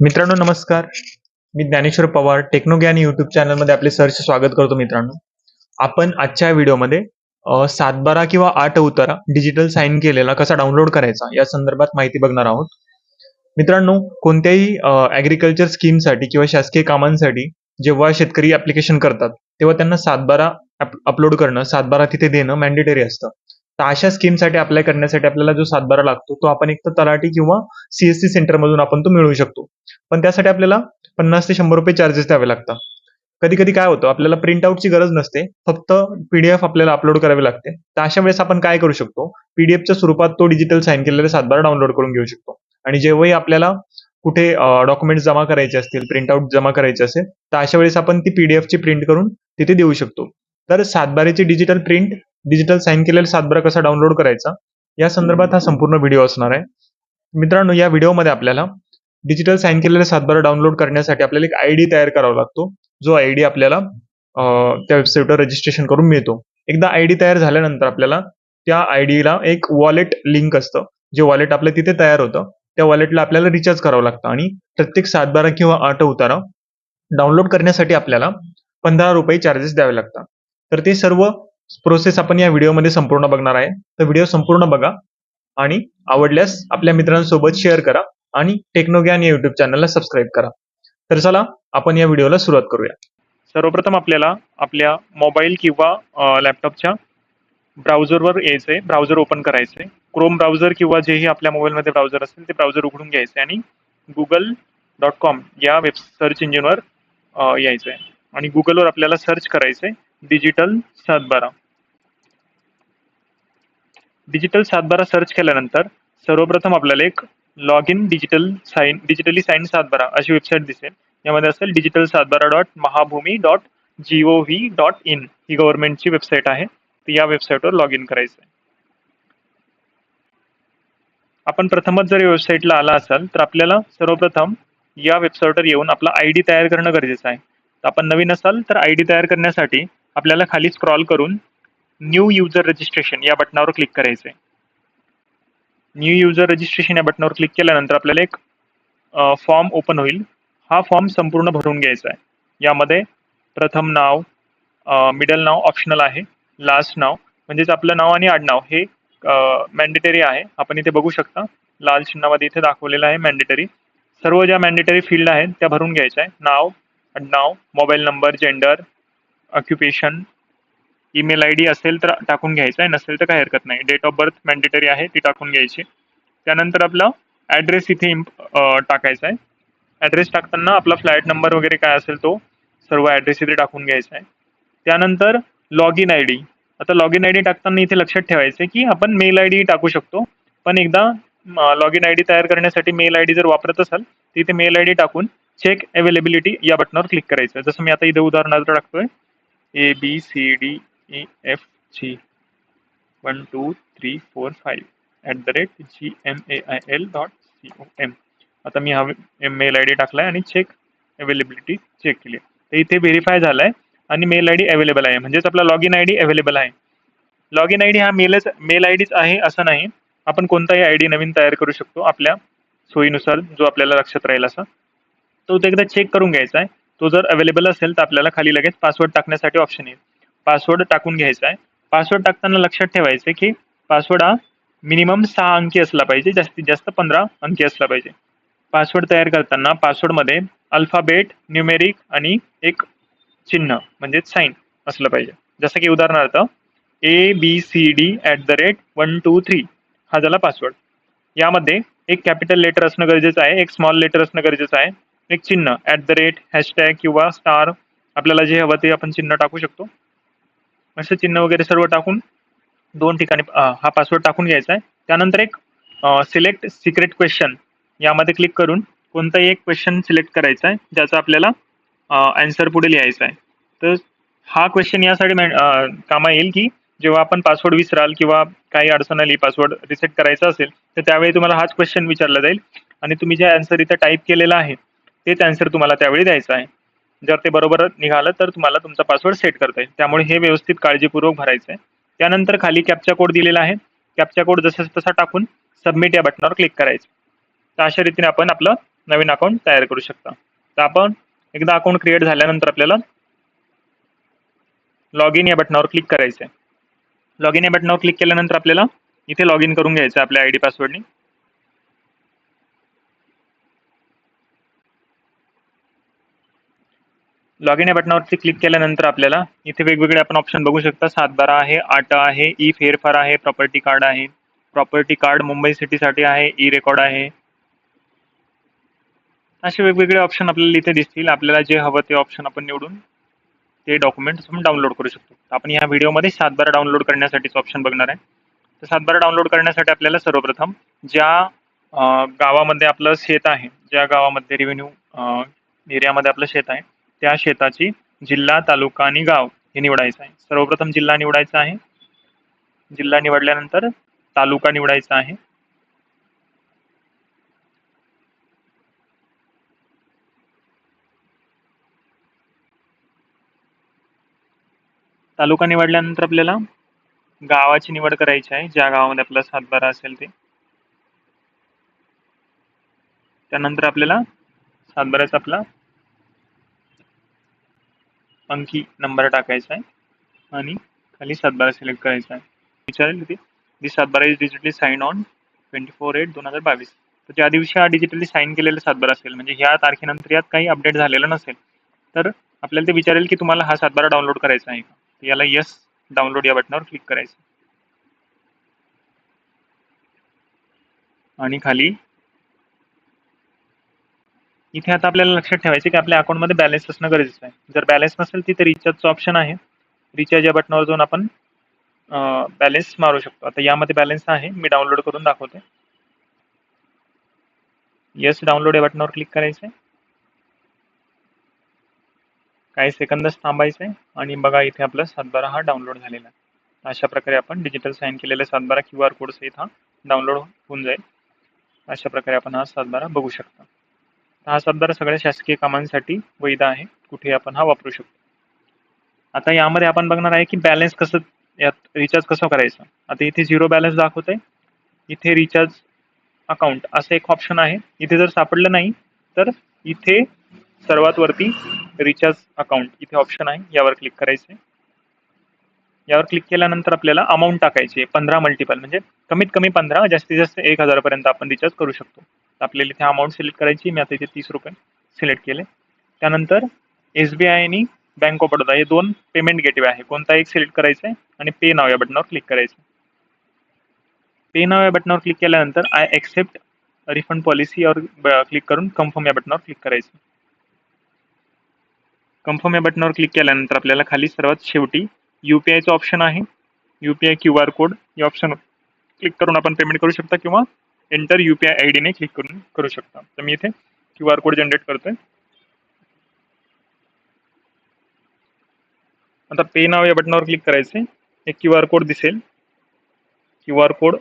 मित्रांनो नमस्कार. मी ज्ञानेश्वर पवार टेक्नोज्ञान युट्यूब चॅनलमध्ये आपले सहर्ष स्वागत करतो मित्रांनो. आपण आजच्या व्हिडिओमध्ये अ, सातबारा किंवा आठ उतारा डिजिटल साईन केलेला कसा डाउनलोड करायचा या संदर्भात माहिती बघणार आहोत. मित्रांनो कोणत्याही ऍग्रिकल्चर स्कीमसाठी किंवा शासकीय कामांसाठी जेव्हा शेतकरी ऍप्लिकेशन करतात तेव्हा त्यांना सातबारा अपलोड करणं सातबारा तिथे देणं मॅन्डेटरी असतं. तर अशा स्कीमसाठी अप्लाय करण्यासाठी आपल्याला जो सातबारा लागतो तो आपण एक तर तलाठी किंवा सीएससी सेंटरमधून आपण तो मिळवू शकतो. पण त्यासाठी आपल्याला पन्नास ते शंभर रुपये चार्जेस द्यावे लागतात. कधी कधी काय होतं आपल्याला प्रिंट आउटची गरज नसते फक्त पीडीएफ आपल्याला अपलोड करावी लागते. तर अशा वेळेस आपण काय करू शकतो पीडीएफच्या स्वरूपात तो डिजिटल साईन केलेला सातबारा डाउनलोड करून घेऊ शकतो. आणि जेव्हाही आपल्याला कुठे डॉक्युमेंट्स जमा करायचे असतील प्रिंट आउट जमा करायचे असेल तर अशा वेळेस आपण ती पीडीएफची प्रिंट करून तिथे देऊ शकतो. तर सातबाराची डिजिटल प्रिंट डिजिटल साईन केलेला सातबारा कसा डाउनलोड करायचा? या संदर्भात हा संपूर्ण व्हिडिओ असणार आहे. मित्रांनो या व्हिडिओमध्ये आपल्याला डिजिटल साईन केलेला सातबारा डाउनलोड करण्यासाठी आपल्याला एक आयडी तयार करावा लागतो. जो आयडी आपल्याला त्या वेबसाईटवर रजिस्ट्रेशन करून मिळतो. एकदा आयडी तयार झाल्यानंतर आपल्याला त्या आयडीला एक वॉलेट लिंक असतं. जे वॉलेट आपलं तिथे तयार होतं. त्या वॉलेटला आपल्याला रिचार्ज करावं लागतं. आणि प्रत्येक सातबारा किंवा आठ उतारा डाउनलोड करण्यासाठी आपल्याला पंधरा रुपये चार्जेस द्यावे लागतात. तर ते सर्व प्रोसेस आपण या व्हिडिओमध्ये संपूर्ण बघणार आहे. तर व्हिडिओ संपूर्ण बघा आणि आवडल्यास आपल्या मित्रांसोबत शेअर करा आणि टेक्नोग्यान या युट्यूब चॅनलला सबस्क्राईब करा. तर चला आपण या व्हिडिओला सुरुवात करूया. सर्वप्रथम आपल्याला आपल्या मोबाईल किंवा लॅपटॉपच्या ब्राउझरवर यायचंय. ब्राउझर ओपन करायचंय. क्रोम ब्राउझर किंवा जेही आपल्या मोबाईलमध्ये ब्राउझर असेल ते ब्राउझर उघडून घ्यायचे आणि गुगल डॉट कॉम या वेब सर्च इंजिनवर यायचंय. आणि गुगलवर आपल्याला सर्च करायचंय. डिजिटल सातबारा. डिजिटल सातबारा सर्च केल्यानंतर सर्वप्रथम आपल्याला एक log in digital sign digitally sign सातबारा अशी वेबसाईट दिसेल. यामध्ये असेल डिजिटल सातबारा dot Mahabhumi dot G O V dot in ही गव्हर्नमेंटची वेबसाईट आहे. तर या वेबसाईटवर लॉग इन करायचं आहे आपण प्रथमच जर या वेबसाईटला आला असाल तर आपल्याला सर्वप्रथम या वेबसाईटवर येऊन आपला आय डी तयार करणं गरजेचं आहे. तर आपण नवीन असाल तर आय डी तयार करण्यासाठी आपल्याला खाली स्क्रॉल करून न्यू युजर रजिस्ट्रेशन या बटनावर क्लिक करायचं आहे न्यू युजर रजिस्ट्रेशन या बटनावर क्लिक केल्यानंतर आपल्याला एक फॉर्म ओपन होईल. हा फॉर्म संपूर्ण भरून घ्यायचा आहे यामध्ये प्रथम नाव मिडल नाव ऑप्शनल आहे. लास्ट नाव म्हणजेच आपलं नाव आणि आडनाव हे मॅन्डेटरी आहे. आपण इथे बघू शकता. लाल चिन्हामध्ये इथे दाखवलेलं आहे मॅन्डेटरी सर्व ज्या मॅन्डेटरी फील्ड आहेत त्या भरून घ्यायच्या आहे नाव आडनाव mobile number gender occupation email I D असेल तर टाकून घ्यायचा आहे नसेल तर काही हरकत नाही. डेट ऑफ बर्थ मॅन्डेटरी आहे ती टाकून घ्यायची. त्यानंतर आपला ॲड्रेस इथे इम्प- टाकायचा आहे. ॲड्रेस टाकताना आपला फ्लॅट नंबर वगैरे काय असेल तो सर्व ॲड्रेस इथे टाकून घ्यायचा आहे. त्यानंतर लॉग इन आय डी आता लॉग इन आय डी टाकताना इथे लक्षात ठेवायचं की आपण मेल आय डी टाकू शकतो. पण एकदा लॉग इन आय डी तयार करण्यासाठी मेल आय डी जर वापरत असाल तर इथे मेल आय डी टाकून चेक अवेलेबिलिटी या बटनावर क्लिक करायचं जसं मी आता इथे उदाहरणार्थ टाकतोय. A B C D A F G one two three four five at the rate G M A I L dot C O M आता मी हा मेल आय डी टाकला आहे आणि चेक अवेलेबिलिटी चेक केली तर इथे व्हेरीफाय झाला आहे आणि मेल आय डी अवेलेबल आहे. म्हणजेच आपला log in I D available आहे. लॉग इन आय डी हा मेलच मेल आय डीच आहे असं नाही. आपण कोणताही आय डी नवीन तयार करू शकतो आपल्या सोयीनुसार जो आपल्याला लक्षात राहील असा. तो तो एकदा चेक करून घ्यायचा आहे. तो जर अवेलेबल असेल तर आपल्याला खाली लगेच पासवर्ड टाकण्यासाठी ऑप्शन येईल. पासवर्ड टाकून घ्यायचा आहे. पासवर्ड टाकताना लक्षात ठेवायचं की पासवर्ड हा मिनिमम सहा अंकी असला पाहिजे जास्तीत जास्त पंधरा अंकी असला पाहिजे. पासवर्ड तयार करताना पासवर्डमध्ये अल्फाबेट न्यूमेरिक आणि एक चिन्ह म्हणजेच साईन असलं पाहिजे. जसं की उदाहरणार्थ A B C D at the rate one two three हा झाला पासवर्ड यामध्ये एक कॅपिटल लेटर असणं गरजेचं आहे एक स्मॉल लेटर असणं गरजेचं आहे एक चिन्ह ॲट द रेट हॅशटॅग किंवा स्टार आपल्याला जे हवं ते आपण चिन्ह टाकू शकतो. असं चिन्ह वगैरे सर्व टाकून दोन ठिकाणी हा पासवर्ड टाकून घ्यायचा आहे. त्यानंतर एक सिलेक्ट सिक्रेट क्वेश्चन यामध्ये क्लिक करून कोणताही एक क्वेश्चन सिलेक्ट करायचा आहे ज्याचा आपल्याला आन्सर पुढे लिहायचा आहे. तर हा क्वेश्चन यासाठी मॅ- कामा येईल की जेव्हा आपण पासवर्ड विसराल किंवा काही अडचण आली पासवर्ड रिसेट करायचा असेल तर त्यावेळी तुम्हाला हाच क्वेश्चन विचारला जाईल. आणि तुम्ही जे आन्सर इथे टाईप केलेला आहे तेच आन्सर तुम्हाला त्यावेळी द्यायचं आहे. जर ते बरोबर निघालं तर तुम्हाला तुमचा पासवर्ड सेट करता येईल. त्यामुळे हे व्यवस्थित काळजीपूर्वक भरायचं आहे त्यानंतर खाली कॅपचा कोड दिलेला आहे. कॅपचा कोड जसा तसा टाकून सबमिट या बटनावर क्लिक करायचं. तर अशा रीतीने आपण आपलं नवीन अकाउंट तयार करू शकता. तर आपण एकदा अकाउंट क्रिएट झाल्यानंतर आपल्याला लॉग इन या बटनावर क्लिक करायचं आहे लॉग इन या बटनावर क्लिक केल्यानंतर आपल्याला इथे लॉग इन करून घ्यायचं आहे आपल्या आय डी पासवर्डनी लॉग इन या बटनावरती क्लिक केल्यानंतर आपल्याला इथे वेगवेगळे आपण ऑप्शन बघू शकता. सातबारा आहे आटा आहे ई फेरफार आहे प्रॉपर्टी कार्ड आहे. प्रॉपर्टी कार्ड मुंबई सिटीसाठी आहे ई रेकॉर्ड आहे. असे वेगवेगळे ऑप्शन आपल्याला इथे दिसतील. आपल्याला जे हवं ते ऑप्शन आपण निवडून ते डॉक्युमेंट्स आपण डाउनलोड करू शकतो. आपण ह्या व्हिडिओमध्ये सातबारा डाउनलोड करण्यासाठीच ऑप्शन बघणार आहे. तर सातबारा डाउनलोड करण्यासाठी आपल्याला सर्वप्रथम ज्या गावामध्ये आपलं शेत आहे ज्या गावामध्ये रेव्हेन्यू एरियामध्ये आपलं शेत आहे त्या शेताची जिल्हा तालुका आणि गाव हे निवडायचं आहे. सर्वप्रथम जिल्हा निवडायचा आहे. जिल्हा निवडल्यानंतर तालुका निवडायचा आहे. तालुका निवडल्यानंतर आपल्याला गावाची निवड करायची आहे. ज्या गावामध्ये आपला सातबारा असेल ते. त्यानंतर आपल्याला सातबाऱ्याचा आपला अंकी नंबर टाकायचा आहे आणि खाली सातबारा सिलेक्ट करायचा आहे. विचारेल ते? दी सातबारा is digitally sign on twenty four eight दोन हजार बावीस. तर ज्या दिवशी हा डिजिटली साईन केलेला सातबारा असेल म्हणजे ह्या तारखेनंतर यात काही अपडेट झालेलं नसेल तर आपल्याला ते विचारेल की तुम्हाला हा सातबारा डाउनलोड करायचा आहे का? याला यस डाउनलोड या बटनावर क्लिक करायचं आणि खाली इथे आता आपल्याला लक्षात ठेवायचं की आपल्या अकाउंटमध्ये बॅलन्स असणं गरजेचं आहे. जर बॅलन्स नसेल तिथे रिचार्जचं ऑप्शन आहे. रिचार्ज या बटनावर जाऊन आपण बॅलन्स मारू शकतो. आता यामध्ये बॅलन्स आहे. मी डाउनलोड करून दाखवते. येस डाउनलोड या बटनावर क्लिक करायचं आहे काही सेकंदच थांबायचं आहे आणि बघा इथे आपला सातबारा हा डाउनलोड झालेला आहे. अशा प्रकारे आपण डिजिटल साईन केलेला सातबारा क्यू आर कोड सहित हा डाउनलोड होऊन जाईल. अशा प्रकारे आपण हा सातबारा बघू शकता. हा सातबारा सगळ्या शासकीय कामांसाठी वैध आहे. कुठे आपण हा वापरू शकतो. आता यामध्ये आपण बघणार आहे की बॅलन्स कसं यात रिचार्ज कसं करायचं? आता इथे झिरो बॅलन्स दाखवत आहे इथे रिचार्ज अकाउंट असं एक ऑप्शन आहे. इथे जर सापडलं नाही तर इथे सर्वात वरती रिचार्ज अकाउंट इथे ऑप्शन आहे. यावर क्लिक करायचे यावर क्लिक केल्यानंतर आपल्याला अमाऊंट टाकायची आहे पंधरा मल्टिपल म्हणजे कमीत कमी पंधरा जास्तीत जास्त एक हजारपर्यंत आपण रिचार्ज करू शकतो. आपल्याला इथे अमाऊंट सिलेक्ट करायची मी आता इथे तीस रुपये सिलेक्ट केले. त्यानंतर एस बी आय आणि बँक ऑफ बडोदा हे दोन पेमेंट गेटवे आहे. कोणता एक सिलेक्ट करायचं आहे आणि पे नाव या बटनावर क्लिक करायचं पे नाव या बटनावर क्लिक केल्यानंतर आय एक्सेप्ट रिफंड पॉलिसी और क्लिक करून कन्फर्म या बटनावर क्लिक करायचं. कन्फर्म या बटनावर क्लिक केल्यानंतर आपल्याला खाली सर्वात शेवटी यू पी आयचं ऑप्शन आहे. U P I Q R code या ऑप्शन क्लिक करून आपण पेमेंट करू शकता किंवा enter U P I I डीने click करून करू शकता. तर मी इथे क्यू आर कोड जनरेट करतोय. आता पे नाव या बटनावर क्लिक करायचे. एक क्यू आर कोड दिसेल. क्यू आर कोड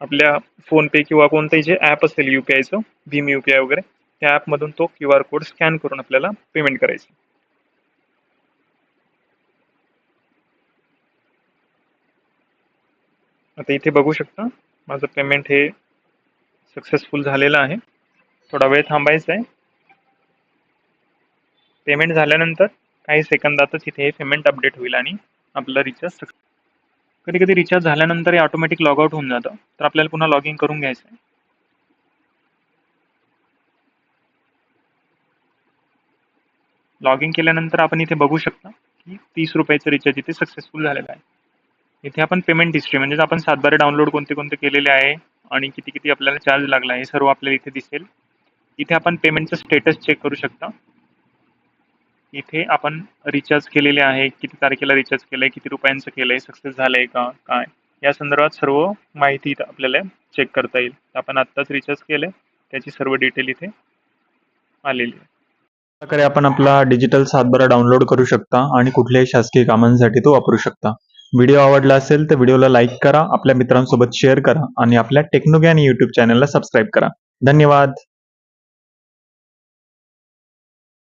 आपल्या फोनपे किंवा कोणतंही जे ॲप असेल यू पी आयचं भीम यू पी आय वगैरे त्या ॲपमधून तो क्यू आर कोड स्कॅन करून आपल्याला पेमेंट करायचं. आता इथे बघू शकता माझं पेमेंट हे सक्सेसफुल झालेलं आहे. थोडा वेळ थांबायचा आहे पेमेंट झाल्यानंतर काही सेकंदातच इथे हे पेमेंट अपडेट होईल आणि आपलं रिचार्ज सक्सेस कधी कधी रिचार्ज झाल्यानंतर हे ऑटोमॅटिक लॉग आउट होऊन जातं. तर आपल्याला पुन्हा लॉग इन करून घ्यायचं आहे लॉग इन केल्यानंतर आपण इथे बघू शकता की तीस रुपयाचं रिचार्ज इथे सक्सेसफुल झालेलं आहे. इथे आपण पेमेंट हिस्ट्री म्हणजे आपण सातबारे डाउनलोड कोणते कोणते केलेले आहे आणि किती किती आपल्याला चार्ज लागला हे सर्व आपल्याला इथे दिसेल. इथे आपण पेमेंटचं स्टेटस चेक करू शकता. इथे आपण रिचार्ज केलेले आहे किती तारखेला रिचार्ज केलंय किती रुपयांचं केलंय सक्सेस झालंय का काय? या संदर्भात सर्व माहिती इथं आपल्याला चेक करता येईल. आपण आत्ताच रिचार्ज केलंय त्याची सर्व डिटेल इथे आलेली आहे. प्रकारे आपण आपला डिजिटल सातबारा डाउनलोड करू शकता आणि कुठल्याही शासकीय कामांसाठी तो वापरू शकता. व्हिडिओ आवडला असेल तर व्हिडिओला लाईक करा आपल्या मित्रांसोबत शेअर करा आणि आपल्या टेक्नोग्यान यूट्यूब चॅनलला सबस्क्राईब करा. धन्यवाद.